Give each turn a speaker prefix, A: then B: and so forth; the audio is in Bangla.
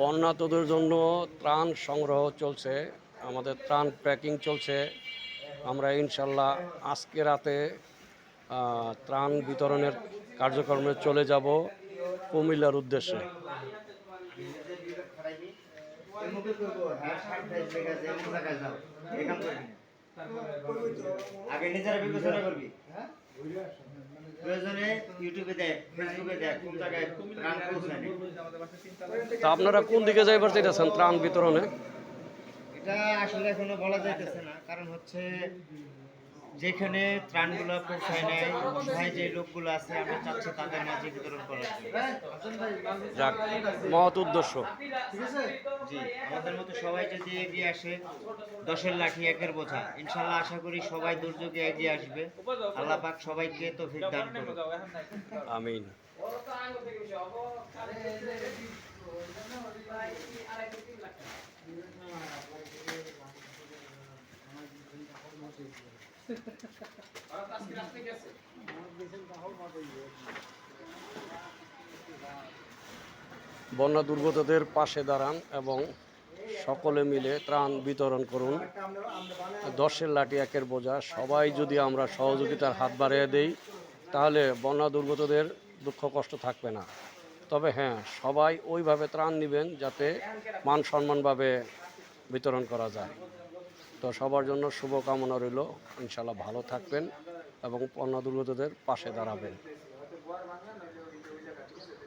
A: বন্যাতদের জন্য ত্রাণ সংগ্রহ চলছে, আমাদের ত্রাণ প্যাকিং চলছে। আমরা ইনশাল্লাহ আজকে রাতে ত্রাণ বিতরণের কার্যক্রমে চলে যাব কুমিল্লার উদ্দেশ্যে।
B: আগে নিজেরা বিবেচনা করবি। প্রয়োজনে ইউটিউবে দেখ ফেসবুকে দেখ কোন জায়গায় গান পৌঁছায়নি
A: তা আপনারা কোন দিকে যাইবার চাইতেছেন ত্রাণ বিতরণে?
B: এটা আসলে এখনও বলা যাইতেছে না কারণ হচ্ছে যেখানে ত্রাণগুলো পৌঁছায় নাই অসহায় যে লোকগুলো আছে আমরা চাচ্ছি তাদের মাঝে বিতরণ করার জন্য।
A: যাক মহৎ উদ্দেশ্য।
B: জি আমাদের মতো সবাই যদি এগিয়ে আসে দশের লাঠি একের বোঝা। ইনশাল্লাহ আশা করি সবাই দুর্যোগে এগিয়ে আসবে। আল্লাহ পাক সবাইকে তো দান করুন
A: আমিন। বন্যা দুর্গতদের পাশে দাঁড়ান এবং সকলে মিলে ত্রাণ বিতরণ করুন। দশের লাঠি, একের বোঝা। সবাই যদি আমরা সহযোগিতার হাত বাড়িয়ে দেই, তাহলে বন্যা দুর্গতদের দুঃখ, কষ্ট থাকবে না। তবে হ্যাঁ সবাই ওইভাবে ত্রাণ নেবেন যাতে মান সম্মানভাবে বিতরণ করা যায়। তো সবার জন্য শুভকামনা রইল। ইনশাল্লাহ ভালো থাকবেন এবং পণ্য দুর্গতদের পাশে দাঁড়াবেন।